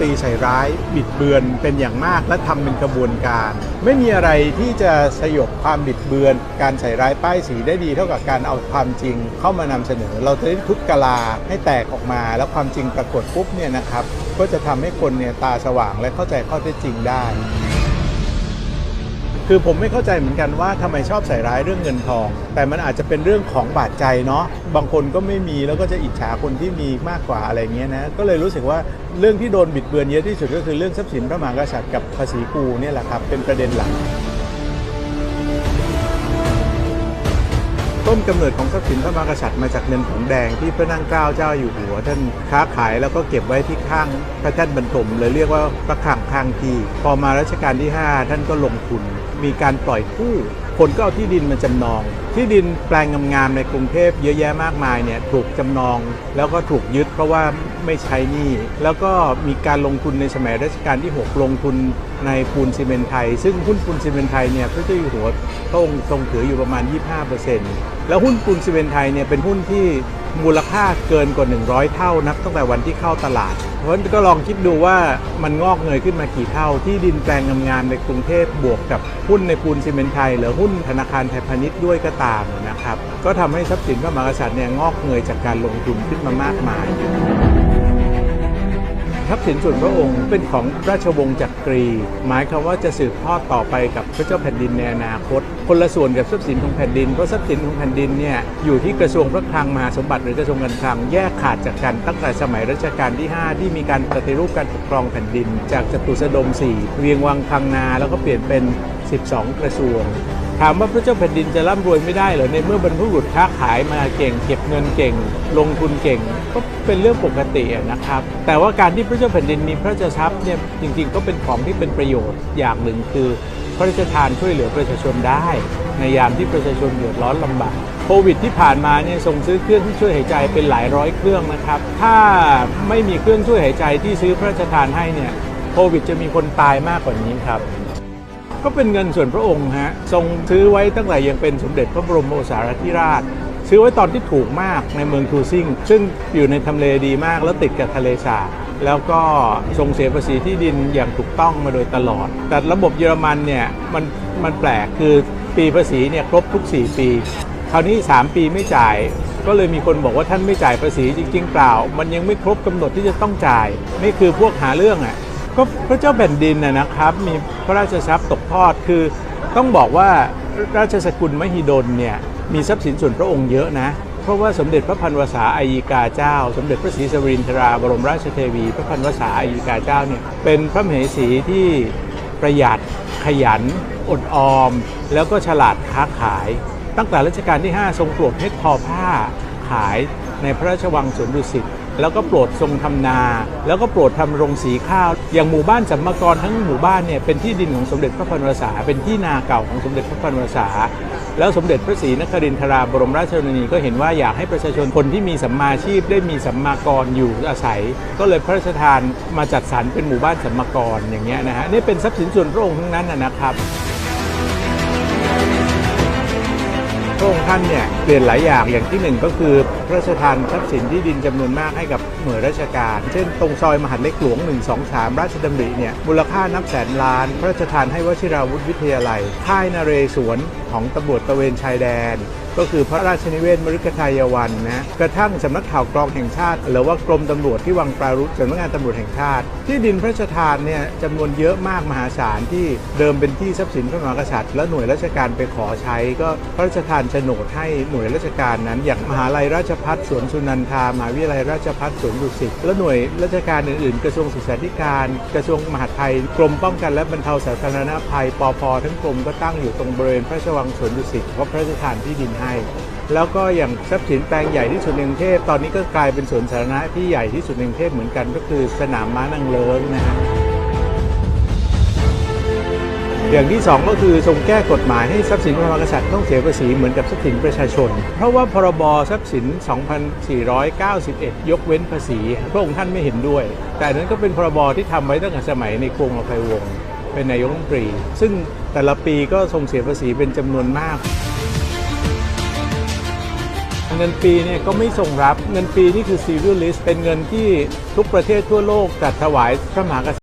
ตีใส่ร้าย บิดเบือนเป็นอย่างมากและทำเป็นกระบวนการ ไม่มีอะไรที่จะสยบความบิดเบือน การใส่ร้ายป้ายสีได้ดีเท่ากับการเอาความจริงเข้ามานำเสนอ เราจะได้ทุกกะลาให้แตกออกมา แล้วความจริงปรากฏปุ๊บเนี่ยนะครับก็จะทำให้คนเนี่ยตาสว่างและเข้าใจข้อเท็จจริงได้ คือผมไม่เข้าใจเหมือนกันว่าทำไมชอบใส่ร้ายเรื่องเงินทอง แต่มันอาจจะเป็นเรื่องของบาดใจเนาะบางคนก็ไม่มีแล้วก็จะอิจฉาคนที่มีมากกว่าอะไรเงี้ยนะก็เลยรู้สึกว่าเรื่องที่โดนบิดเบือนเยอะที่สุดก็คือเรื่องทรัพย์สินพระมหากษัตริย์กับภาษีกูเนี่ยแหละครับเป็นประเด็นหลักต้นกำเนิดของทรัพย์สินพระมหากษัตริย์มาจากเงินผงแดงที่พระนั่งเกล้าเจ้าอยู่หัวท่านค้าขายแล้วก็เก็บไว้ที่ข้างพระแท่นบรรทมเลยเรียกว่าพระคลังข้างที่ พอมารัชกาลที่ 5 ท่านก็ลงทุน มีการปล่อยกู้คนก็เอาที่ดินมาจำนอง ที่ดินแปลงงามๆในกรุงเทพเยอะแยะมากมายเนี่ยถูกจำนอง แล้วก็ถูกยึดเพราะว่าไม่ใช้หนี้แล้วก็มีการลงทุนในสมัยรัชกาลที่ 6 ลงทุนในปูนซีเมนต์ไทย ซึ่งหุ้นปูนซีเมนต์ไทยเนี่ยพระเจ้าอยู่หัวพระองค์ทรงถืออยู่ประมาณ 25%แล้วหุ้นปูนซีเมนต์ไทยเนี่ยเป็นหุ้นที่ มูลค่าเกินกว่า 100 เท่านับตั้งแต่วันที่เข้าตลาด เพราะฉะนั้นก็ลองคิดดูว่ามันงอกเงยขึ้นมากี่เท่า ที่ดินแปลงงามๆในกรุงเทพบวกกับหุ้นในปูนซีเมนต์ไทย หรือหุ้นธนาคารไทยพาณิชย์ด้วยก็ตามนะครับ ก็ทำให้ทรัพย์สินพระมหากษัตริย์เนี่ยงอกเงยจากการลงทุนขึ้นมามากมาย ทรัพย์สินส่วนพระองค์เป็นของราชวงศ์จักรี หมายความว่าจะสืบทอดต่อไปกับพระเจ้าแผ่นดินในอนาคต คนละส่วนกับทรัพย์สินของแผ่นดิน เพราะทรัพย์สินของแผ่นดินเนี่ยอยู่ที่กระทรวงพระคลังมหาสมบัติหรือกระทรวงการคลังแยกขาดจากกันตั้งแต่สมัยรัชกาลที่ 5 ที่มีการปฏิรูปการปกครองแผ่นดิน จากจตุสดมสี่เวียงวังพังนาแล้วก็เปลี่ยนเป็น 12 กระทรวง ถามว่าพระเจ้าแผ่นดินจะร่ำรวยไม่ได้เหรอในเมื่อบรรพบุรุษค้าขายมาเก่ง เก็บเงินเก่ง ลงทุนเก่ง ก็เป็นเรื่องปกตินะครับ แต่ว่าการที่พระเจ้าแผ่นดินมีพระราชทรัพย์เนี่ยจริงๆ ก็เป็นของที่เป็นประโยชน์อย่างหนึ่งคือ พระราชทานช่วยเหลือประชาชนได้ ในยามที่ประชาชนเดือดร้อนลำบากโควิดที่ผ่านมาเนี่ยส่งซื้อเครื่องที่ช่วยหายใจเป็นหลายร้อยเครื่องนะครับ ถ้าไม่มีเครื่องช่วยหายใจที่ซื้อพระราชทานให้เนี่ยโควิดจะมีคนตายมากกว่านี้ครับ ก็เป็นเงินส่วนพระองค์ฮะทรงซื้อไว้ตั้งแต่ยังเป็นสมเด็จพระบรมโอษาธิราช ซื้อไว้ตอนที่ถูกมากในเมืองทูซิงซึ่งอยู่ในทำเลดีมากแล้วติดกับทะเลสาบแล้วก็ทรงเสียภาษีที่ดินอย่างถูกต้องมาโดยตลอด แต่ระบบเยอรมันเนี่ยมันมันแปลกคือปีภาษีเนี่ยครบทุก 4 ปี คราวนี้ 3 ปีไม่จ่าย ก็เลยมีคนบอกว่าท่านไม่จ่ายภาษีจริงๆเปล่า มันยังไม่ครบกำหนดที่จะต้องจ่าย นี่คือพวกหาเรื่องอะ ก็พระเจ้าแผ่นดินนะนะครับ มีพระราชทรัพย์ตกทอดคือต้องบอกว่าราชสกุลมหิดลเนี่ยมีทรัพย์สินส่วนพระองค์เยอะนะ เพราะว่าสมเด็จพระพันวษาอายีกาเจ้า สมเด็จพระศรีสวรินทราบรมราชเทวี พระพันวษาอายีกาเจ้าเนี่ยเป็นพระมเหสีที่ประหยัดขยันอดออม แล้วก็ฉลาดค้าขาย ตั้งแต่รัชกาลที่ 5 ทรงโปรดเพชรทอผ้าขายในพระราชวังสวนดุสิต แล้วก็โปรดทรงทำนา แล้วก็โปรดทำโรงสีข้าว อย่างหมู่บ้านสัมมกรทั้งหมู่บ้านเนี่ยเป็นที่ดินของสมเด็จพระพันวษาเป็นที่นาเก่าของสมเด็จพระพันวษาแล้วสมเด็จพระศรีนครินทราบรมราชชนนีก็เห็นว่าอยากให้ประชาชนคนที่มีสัมมาชีพได้มีสัมมากรอยู่อาศัย ก็เลยพระราชทานมาจัดสรรเป็นหมู่บ้านสัมมากรอย่างเงี้ยนะฮะนี่เป็นทรัพย์สินส่วนพระองค์ทั้งนั้นนะครับพระองค์านเนี่ยเปลี่ยนหลายอย่างอย่างที่หนึ่งก็คือพระราชทานทรัพย์สินที่ดินจำนวนมากให้กับหน่วยราชการ เช่น ตรงซอยมหาดเล็กหลวง 1 2 3 ราชดำริเนี่ยมูลค่านับแสนล้าน พระราชทานให้วชิราวุธวิทยาลัย ค่ายนเรศวรของตำรวจตระเวนชายแดนก็คือพระราชนิเวศมฤคทายวันนะกระทั่งสำนักข่าวกรองแห่งชาติ หรือว่ากรมตำรวจที่วังปรารุษสำนักงานตำรวจแห่งชาติ ที่ดินพระราชทานเนี่ยจำนวนเยอะมากมหาศาลที่เดิมเป็นที่ทรัพย์สินพระมหากษัตริย์และหน่วยราชการไปขอใช้ก็พระราชทานโฉนดให้หน่วยราชการนั้น อย่างมหาลัยราชพัฒสวนสุนันทามหาวิทยาลัยราชพัฒสวนดุสิตและหน่วยราชการอื่นๆ กระทรวงศึกษาธิการ กระทรวงมหาดไทยกรมป้องกันและบรรเทาสาธารณภัยปอพทั้งกรมก็ตั้งอยู่ตรงบริเวณพระราชวังสวนดุสิตเพราะพระราชทานที่ดินให้ แล้วก็อย่างทรัพย์สินแปลงใหญ่ที่สุดในกรุงเทพตอนนี้ก็กลายเป็นสวนสาธารณะที่ใหญ่ที่สุดในกรุงเทพเหมือนกันก็คือสนามม้านางเลิ้งนะฮะ อย่างที่สองก็คือทรงแก้กฎหมายให้ทรัพย์สินพระมหากษัตริย์ต้องเสียภาษีเหมือนกับทรัพย์สินประชาชน เพราะว่าพรบทรัพย์สิน 2491 ยกเว้นภาษีพระองค์ท่านไม่เห็นด้วย แต่นั้นก็เป็นพรบที่ทำไว้ตั้งแต่สมัยในกรุงอภัยวงศ์เป็นนายกรัฐมนตรี ซึ่งแต่ละปีก็ทรงเสียภาษีเป็นจำนวนมากเงินปีเนี่ยก็ไม่ทรงรับเงินปีนี่คือ serial list เป็นเงินที่ทุกประเทศทั่วโลกจัดถวายพระมหากษัตริย์